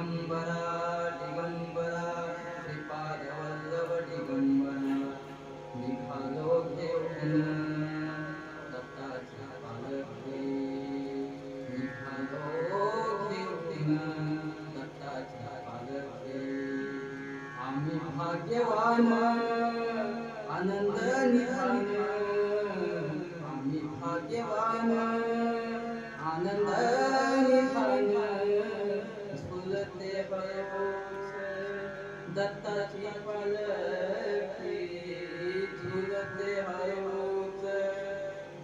दिगंबरा दिगंबरा श्रीपादवल्लभ दिगंबरा दिगंबरा निघालो घेऊन दत्ताची पालखी निघालो घेऊन दत्ताची पालखी आम्ही भाग्यवान आनंद निधान आम्ही भाग्यवान आनंद निधान दत्ताची पालखी झुलते हळूच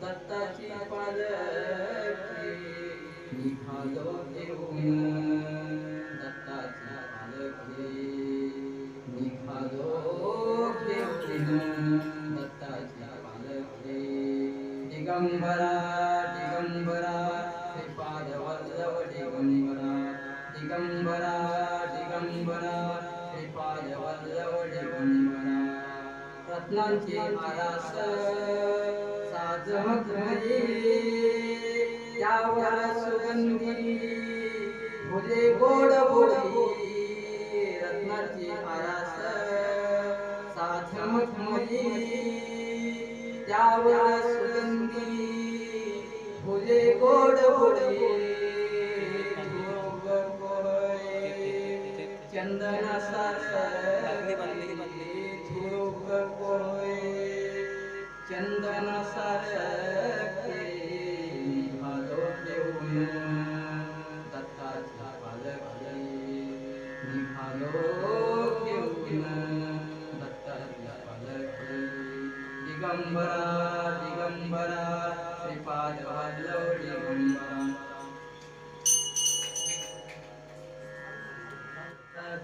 दत्ताची पालखी निघालो रत्नांची आरास साजमत त्यावर सुगंधी फुले गोड बोली रत्नाची आरास साधमत त्यावर सुगंधी फुले गोड बोली धोग कोय कोय चंदन सारखे निघालो घेऊन दत्ताची पालखी निघालो घेऊन पालखी दिगंबरा दिगंबरा श्रीपाद वल्लभ दिगंबरा.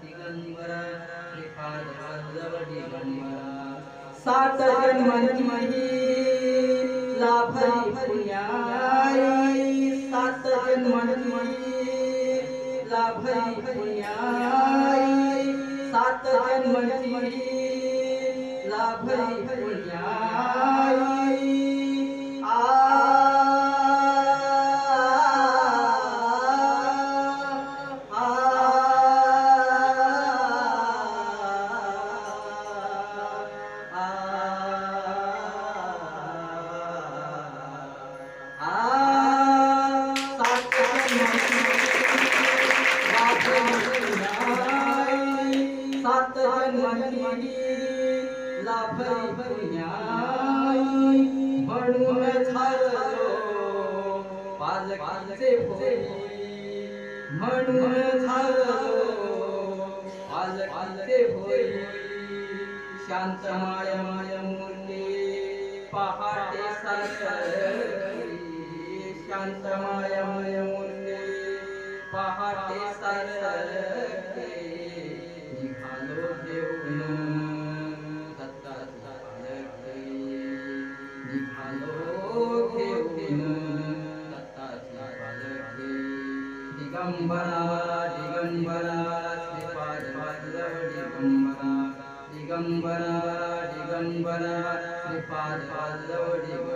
दिगंबरा. सात जन्मांची लाभली पुण्याई सात जन्मांची लाभली पुण्याई सात जन्मांची लाभली पुण्याई आ सात जन्मांची लाभली म्हणून झालो म्हणून झालो पालकीचे भोई शांत माय माय मूर्ती पहाटे सारखी शांत माय माय दिगंबरा दिगंबरा श्रीपाद वल्लभ दिगंबरा. दिगंबरा दिगंबरा श्रीपाद वल्लभ दिगंबरा.